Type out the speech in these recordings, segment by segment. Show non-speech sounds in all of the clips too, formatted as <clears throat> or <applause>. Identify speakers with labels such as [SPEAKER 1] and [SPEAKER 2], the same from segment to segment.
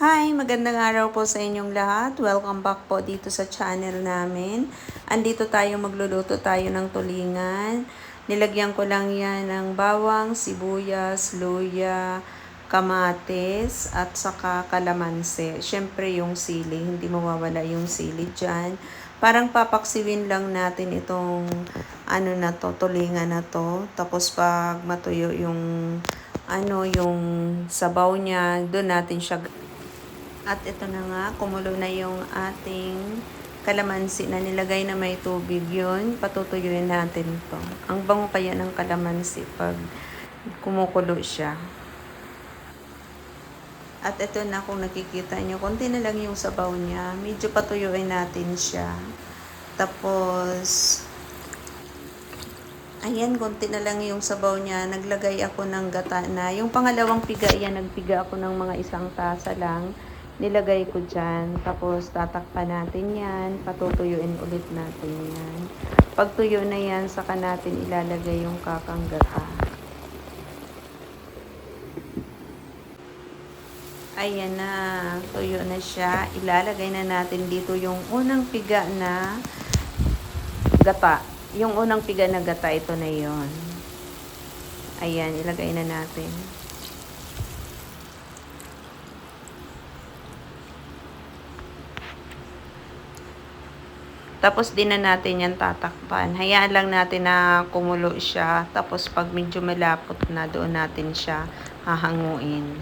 [SPEAKER 1] Hi, magandang araw po sa inyong lahat. Welcome back po dito sa channel namin. Andito tayo magluluto tayo ng tulingan. Nilagyan ko lang yan ng bawang, sibuyas, luya, kamates, at saka kalamansi. Siyempre yung sili, hindi mawawala yung sili dyan. Parang papaksiwin lang natin itong ano na to, tulingan na to. Tapos pag matuyo yung ano yung sabaw niya, doon natin siya at ito na nga, kumulo na yung ating kalamansi na nilagay na may tubig yun. Patutuyuin natin to. Ang bango kaya ng kalamansi pag kumukulo siya. At ito na kung nakikita nyo, konti na lang yung sabaw niya. Medyo patuyuin natin siya. Tapos, ayan, konti na lang yung sabaw niya. Naglagay ako ng gata na. Yung pangalawang piga, yan, nagpiga ako ng mga isang tasa lang nilagay ko dyan. Tapos, tatakpan natin yan. Patutuyuin ulit natin yan. Pag tuyo na yan, saka natin ilalagay yung kakanggata. Ayan na. Tuyo na siya. Ilalagay na natin dito yung unang piga na gata. Yung unang piga na gata, ito na yon. Ayan, ilagay na natin. Tapos din na natin yan tatakpan. Hayaan lang natin na kumulo siya. Tapos pag medyo malapot na, doon natin siya hahanguin.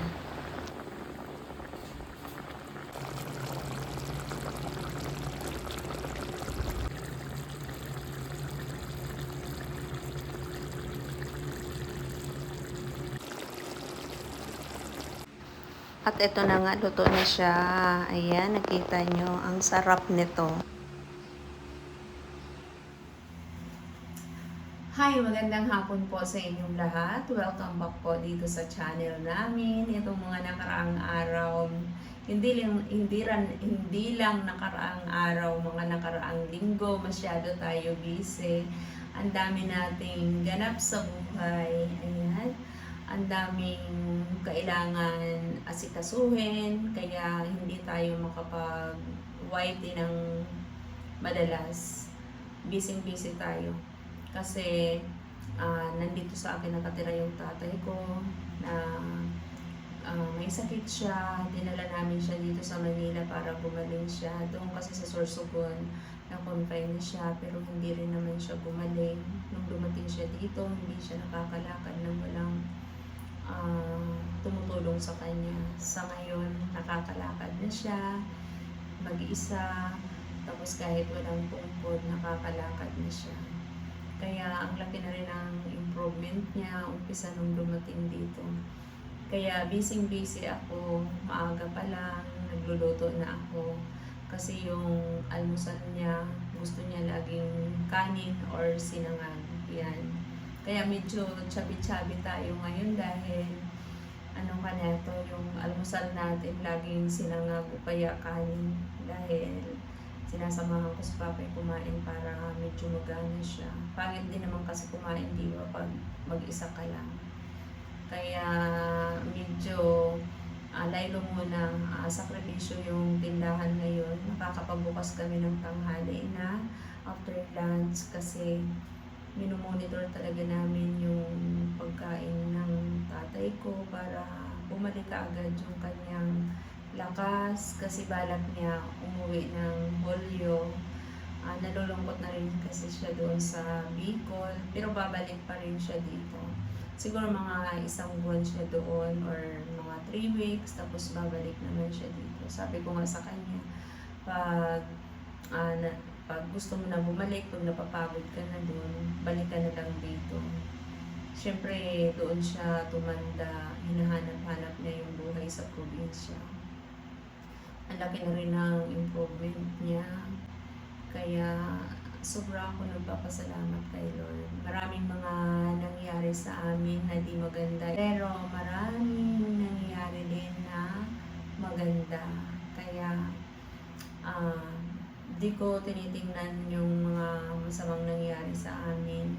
[SPEAKER 1] At ito na nga, luto na siya. Ayan, nakita nyo. Ang sarap nito. Hi, magandang hapon po sa inyong lahat. Welcome back po dito sa channel namin. Itong mga nakaraang araw, hindi lang hindi ran, hindi lang nakaraang araw, mga nakaraang linggo, masyado tayo busy. Ang dami nating ganap sa buhay. Ayan. Ang daming kailangan asikasuhin, kaya hindi tayo makapag white ng madalas. Busy-busy tayo kasi ah, nandito sa akin nakatira yung tatay ko na ah, may sakit siya. Dinala namin siya dito sa Manila para gumaling siya. Doon kasi sa Sorsogon na-confine na siya pero hindi rin naman siya gumaling. Nung dumating siya dito, hindi siya nakakalakad ng walang ah, tumutulong sa kanya. Sa ngayon, nakakalakad na siya, mag-isa, tapos kahit walang tungkod, nakakalakad na siya. Kaya ang laki na rin ang improvement niya, umpisa nung dumating dito. Kaya busy-busy ako, maaga pa lang, nagluluto na ako. Kasi yung almusal niya, gusto niya laging kanin or sinangag. Yan. Kaya medyo chubby-chubby tayo ngayon dahil ano ka na ito, yung almusal natin laging sinangag o kaya kanin. Dahil sinasamahan ko si Papa yung kumain para medyo magana siya. Pangit din naman kasi kumain, di ba, pag mag-isa ka lang. Kaya medyo uh, laylo muna, uh, sakripisyo yung tindahan ngayon. Nakakapagbukas kami ng tanghali na after lunch kasi minomonitor talaga namin yung pagkain ng tatay ko para bumalik agad yung kanyang lakas kasi balak niya umuwi ng Holyo. Uh, nalulungkot na rin kasi siya doon sa Bicol pero babalik pa rin siya dito. Siguro mga isang buwan siya doon or mga 3 weeks tapos babalik naman siya dito. Sabi ko nga sa kanya, pag, uh, na, pag gusto mo na bumalik, pag napapagod ka na doon, balik ka na lang dito. Siyempre, doon siya tumanda, hinahanap-hanap niya yung buhay sa probinsya. Ang laki na rin ng improvement niya. Kaya sobra ako nagpapasalamat kay Lord. Maraming mga nangyari sa amin na di maganda. Pero maraming nangyari din na maganda. Kaya ah di ko tinitingnan yung mga masamang nangyari sa amin.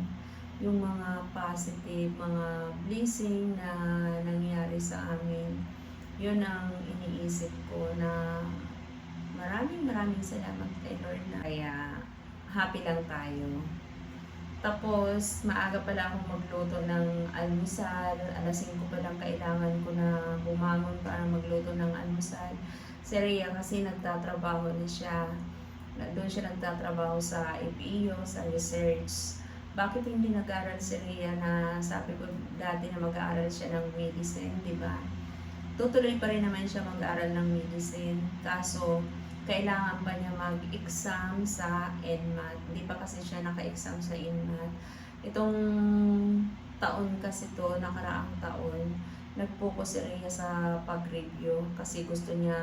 [SPEAKER 1] Yung mga positive, mga blessing na nangyari sa amin. Yun ang iniisip ko na maraming maraming salamat kay Lord na kaya happy lang tayo. Tapos, maaga pala akong magluto ng almusal. Alas 5 pa lang kailangan ko na bumangon para magluto ng almusal. Si Rhea kasi nagtatrabaho na siya. Doon siya nagtatrabaho sa EPIO, sa research. Bakit hindi nag-aral si Rhea na sabi ko dati na mag-aaral siya ng medicine, di ba? Tutuloy pa rin naman siya mag-aaral ng medicine. Kaso, kailangan pa niya mag-exam sa NMAT. Hindi pa kasi siya naka-exam sa NMAT. Itong taon kasi to, nakaraang taon, nag-focus si Rhea sa pag-review kasi gusto niya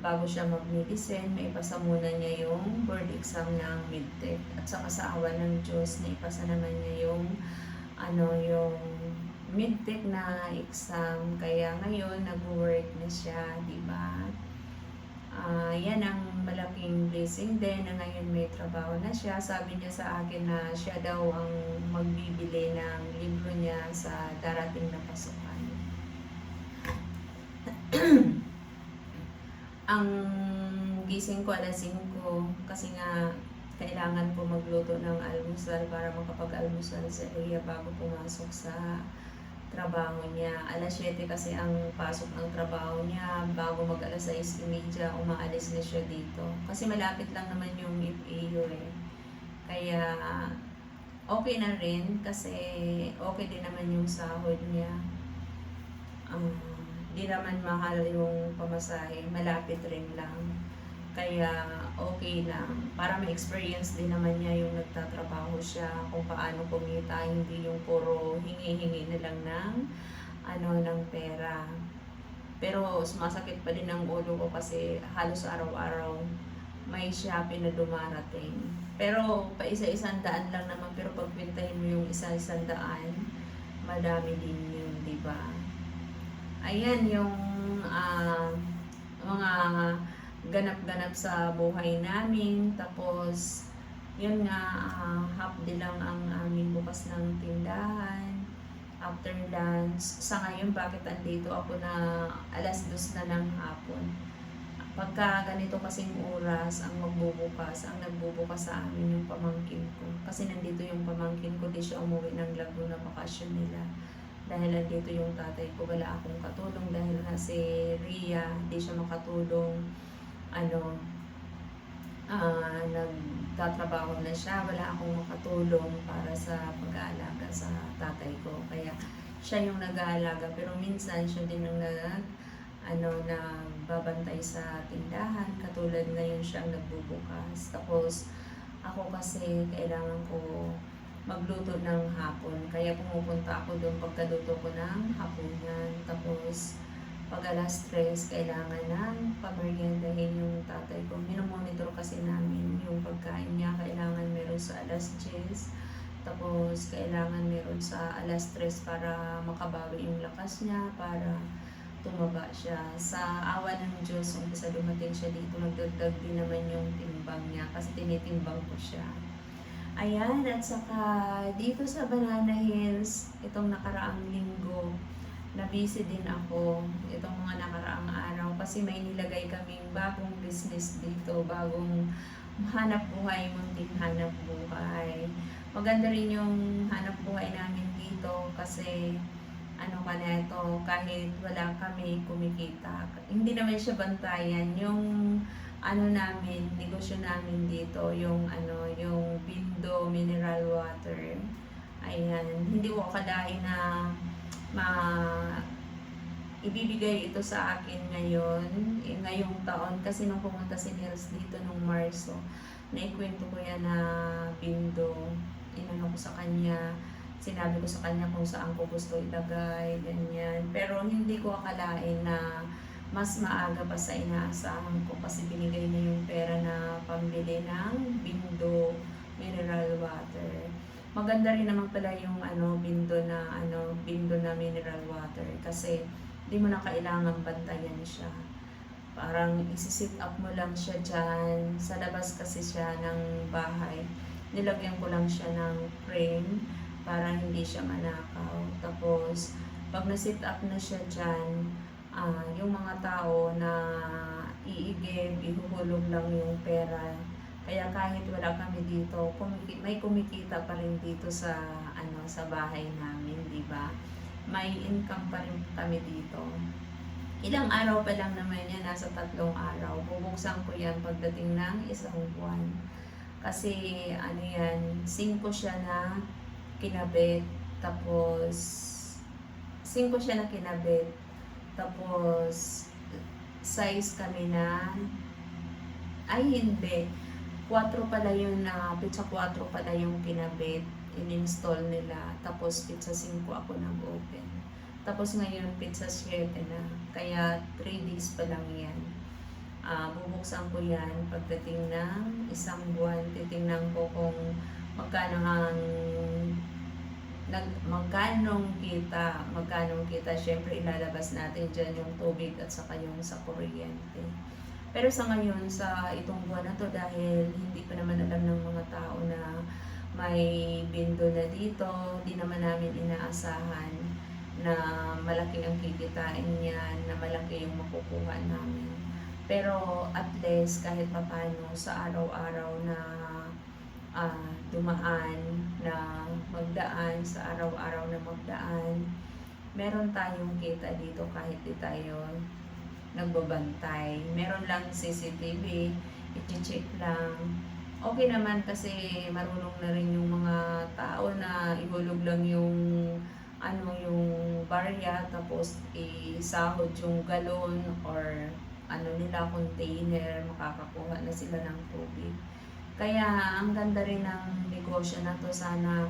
[SPEAKER 1] bago siya mag-medicine, may ipasa muna niya yung board exam ng midtech. At saka sa awa ng Diyos, na ipasa naman niya yung ano, yung midtech na exam. Kaya ngayon, nag-work na siya, di ba? Ah, yan ang malaking blessing din na ngayon may trabaho na siya. Sabi niya sa akin na siya daw ang magbibili ng libro niya sa darating na pasukan. <clears throat> ang gising ko alas 5 kasi nga kailangan ko magluto ng almusal para makapag-almusal sa area bago pumasok sa trabaho niya. Alas 7 kasi ang pasok ng trabaho niya. Bago mag alas 6.30, umaalis na siya dito. Kasi malapit lang naman yung FAU eh. Kaya okay na rin kasi okay din naman yung sahod niya. Um, di naman mahal yung pamasahe. Malapit rin lang. Kaya okay lang. Para may experience din naman niya yung nagtatrabaho siya kung paano kumita, hindi yung puro hingi-hingi na lang ng ano ng pera. Pero sumasakit pa din ang ulo ko kasi halos araw-araw may shopping na dumarating. Pero pa isa-isang daan lang naman pero pag pintahin mo yung isa-isang daan, madami din yun, di ba? Ayan yung ah, mga ganap-ganap sa buhay namin. Tapos, yun nga, uh, half day lang ang aming bukas ng tindahan. After lunch, sa ngayon, bakit andito ako na alas dos na ng hapon? Pagka ganito kasing oras, ang magbubukas, ang nagbubukas sa amin yung pamangkin ko. Kasi nandito yung pamangkin ko, di siya umuwi ng Laguna bakasyon nila. Dahil nandito yung tatay ko, wala akong katulong dahil nga si Ria, di siya makatulong ano, ah nagtatrabaho na siya, wala akong makatulong para sa pag-aalaga sa tatay ko. Kaya siya yung nag-aalaga, pero minsan siya din ang nag, ano, nagbabantay sa tindahan. Katulad ngayon siya ang nagbubukas. Tapos, ako kasi kailangan ko magluto ng hapon. Kaya pumupunta ako doon pagkaluto ko ng hapunan. Tapos, pag alas 3, kailangan ng pameriendahin yung tatay ko. Minomonitor kasi namin yung pagkain niya. Kailangan meron sa alas 10. Tapos, kailangan meron sa alas 3 para makabawi yung lakas niya, para tumaba siya. Sa awa ng Diyos, umpisa dumating siya dito, nagdagdag din naman yung timbang niya kasi tinitimbang ko siya. Ayan, at saka dito sa Banana Hills, itong nakaraang linggo, na busy din ako itong mga nakaraang araw kasi may nilagay kaming bagong business dito, bagong hanap buhay, munting hanap buhay. Maganda rin yung hanap buhay namin dito kasi ano ka na ito, kahit wala kami kumikita. Hindi naman siya bantayan. Yung ano namin, negosyo namin dito, yung ano, yung Bindo Mineral Water. Ayan, hindi ko akalain na ma ibibigay ito sa akin ngayon, eh, ngayong taon, kasi nung pumunta si Nils dito nung Marso, naikwento ko yan na bindo, inano ko sa kanya, sinabi ko sa kanya kung saan ko gusto ilagay, ganyan. Pero hindi ko akalain na mas maaga pa sa inaasahan ko kasi binigay niya yung pera na pambili ng bindo mineral water. Maganda rin naman pala yung ano bindo na ano bindo na mineral water kasi di mo na kailangan bantayan siya. Parang isi-sit up mo lang siya dyan. Sa labas kasi siya ng bahay. Nilagyan ko lang siya ng frame para hindi siya manakaw. Tapos, pag na-sit up na siya dyan, ah, yung mga tao na iigib, ihuhulog lang yung pera. Kaya kahit wala kami dito, kumiki- may kumikita pa rin dito sa ano sa bahay namin, di ba? May income pa rin kami dito. Ilang araw pa lang naman yan, nasa tatlong araw. Bubuksan ko yan pagdating ng isang buwan. Kasi ano yan, 5 siya na kinabit, tapos 5 siya na kinabit, tapos size kami na ay hindi 4 pala yung na pizza 4 pala yung kinabit in-install nila. Tapos pizza 5 ako nag-open. Tapos ngayon pizza 7 na. Kaya 3 days pa lang yan. Ah, bubuksan ko yan. Pagdating ng isang buwan titingnan ko kung magkano ang nag, magkanong kita, magkanong kita, syempre ilalabas natin dyan yung tubig at saka yung sa kuryente. Pero sa ngayon, sa itong buwan na to, dahil hindi pa naman alam ng mga tao na may bindo na dito, di naman namin inaasahan na malaki ang kikitain niyan, na malaki yung makukuha namin. Pero at least kahit papano sa araw-araw na ah, dumaan na magdaan sa araw-araw na magdaan meron tayong kita dito kahit di tayo nagbabantay. Meron lang CCTV i-check lang. Okay naman kasi marunong na rin yung mga tao na ihulog lang yung ano yung barya tapos isahod yung galon or ano nila container makakakuha na sila ng tubig. Kaya ang ganda rin ng negosyo na to. Sana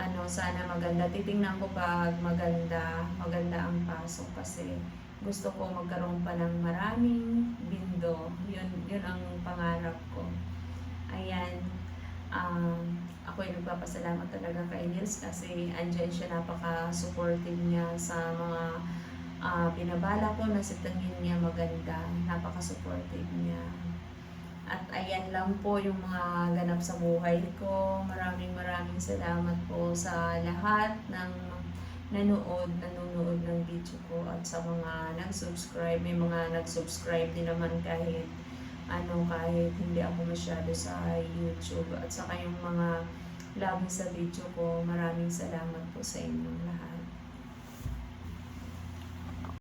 [SPEAKER 1] ano sana maganda. Titingnan ko pag maganda maganda ang pasok kasi gusto ko magkaroon pa ng maraming bindo. Yun yun ang pangarap ko. Ayan. Um, ako ay nagpapasalamat talaga kay Nils kasi andyan siya napaka-supportive niya sa mga ah, binabala ko na sa niya maganda. Napaka-supportive niya. At ayan lang po yung mga ganap sa buhay ko. Maraming maraming salamat po sa lahat ng nanood, nanonood ng video ko at sa mga nag-subscribe. May mga nag-subscribe din naman kahit ano, kahit hindi ako masyado sa YouTube. At saka yung mga lagi sa video ko, maraming salamat po sa inyong lahat.